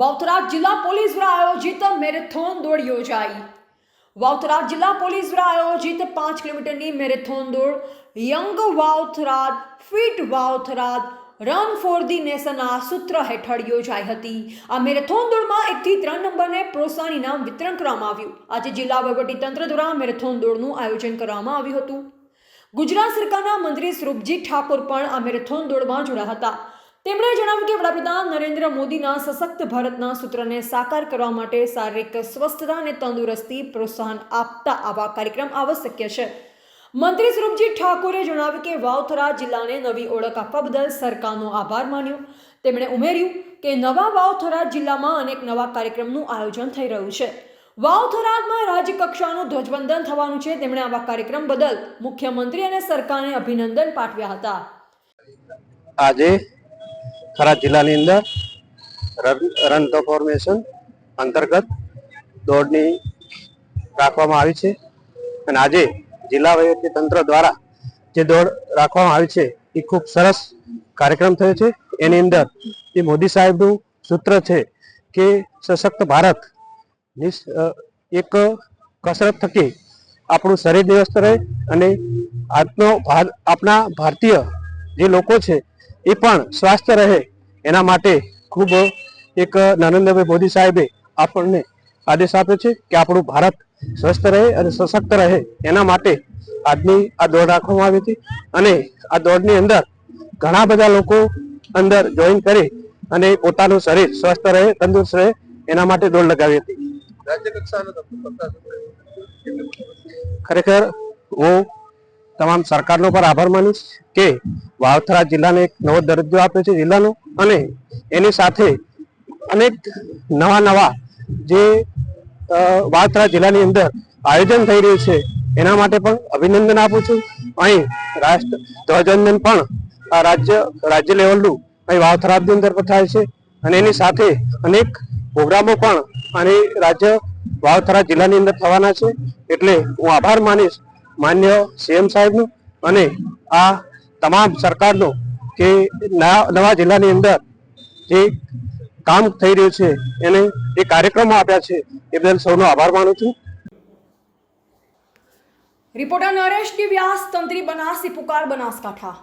વાવથરા જિલ્લા પોલીસ દ્વારા આયોજિત મેરેથોન દોડ યોજાઈ. વાવથરા જિલ્લા પોલીસ દ્વારા આયોજિત પાંચ કિલોમીટરની મેરેથોન દોડ young Vavtharad, fit Vavtharad, run for the nation આ સૂત્ર હેઠળ યોજાઈ હતી. આ મેરેથોન દોડમાં એકથી ત્રણ નંબરને પ્રોત્સાહન ઇનામ વિતરણ કરવામાં આવ્યું. આજે જિલ્લા તંત્ર દ્વારા મેરેથોન દોડનું આયોજન કરવામાં આવ્યું હતું. ગુજરાત સરકારના મંત્રી સ્વરૂપજી ઠાકોર પણ આ મેરેથોન દોડમાં જોડાયા હતા. તેમણે જણાવ્યું કે વડાપ્રધાન નરેન્દ્ર મોદીના સશક્ત ભારતના સૂત્રને સાકાર કરવા માટે શારીરિક સ્વસ્થતા અને તંદુરસ્તી પ્રોત્સાહન આપતા આવા કાર્યક્રમ આવશ્યક છે. મંત્રી સ્વરૂપજી ઠાકોરે જણાવ્યું કે વાવથરા જિલ્લાને નવી ઓળખ આપવા બદલ સરકારનો આભાર માન્યો. તેમણે ઉમેર્યું કે નવા વાવથરા જિલ્લામાં અનેક નવા કાર્યક્રમનું આયોજન થઈ રહ્યું છે. વાવથરાદમાં રાજ્યકક્ષાનું ધ્વજવંદન થવાનું છે. તેમણે આવા કાર્યક્રમ બદલ મુખ્યમંત્રી અને સરકારને અભિનંદન પાઠવ્યા હતા. આજે થરાદ જિલ્લાની અંદર રન ધ ફોર્મેશન અંતર્ગત દોડની રાખવામાં આવી છે. અને આજે જિલ્લા વહીવટી તંત્ર દ્વારા જે દોડ રાખવામાં આવી છે, એ ખૂબ સરસ કાર્યક્રમ થયો છે. એની અંદર જે મોદી સાહેબનું સૂત્ર છે કે સશક્ત ભારત એક કસરત થકી આપણું શરીર વ્યસ્ત રહે અને આજનો આપણા ભારતીય જે લોકો છે એ પણ સ્વાસ્થ્ય રહે. એના માટે ખૂબ એક નરેન્દ્રભાઈ મોદી સાહેબે આપણને આદેશ આપ્યો છે કે આપણું ભારત સ્વસ્થ રહે અને સશક્ત રહે. એના માટે આજની આ દોડ રાખવામાં આવી હતી અને આ દોડની અંદર ઘણા બધા લોકો અંદર જોઈન કરી અને પોતાનું શરીર સ્વસ્થ રહે તંદુરસ્ત રહે એના માટે દોડ લગાવી હતી. રાજ્ય કક્ષાનો ખરેખર હું તમામ સરકારનો પર આભાર માનીશ કે વાવથરા જિલ્લાને એક નવો દરજ્જો આપ્યો છે જિલ્લાનો અને એની સાથે અનેક નવા નવા જે વાવથરા જિલ્લાની અંદર આયોજન થઈ રહ્યું છે, એના માટે પણ અભિનંદન આપું છું. અહીં રાષ્ટ્ર ધ્વજવંદન પણ આ રાજ્ય રાજ્ય લેવલનું અહીં વાવથરાની અંદર પણ થાય છે અને એની સાથે અનેક પ્રોગ્રામો પણ અને રાજ્ય વાવથરા જિલ્લાની અંદર થવાના છે. એટલે હું આભાર માનીશ માન્ય સીએમ સાહેબનો અને આ તમામ સરકારનો કે નવા જિલ્લાની અંદર જે કામ થઈ રહ્યું છે, એને જે કાર્યક્રમો આપ્યા છે, એ બદલ સૌનો આભાર માનું છું. રિપોર્ટર નરેશ વ્યાસ તંત્રી બનાસી, પુકાર બનાસકાંઠા.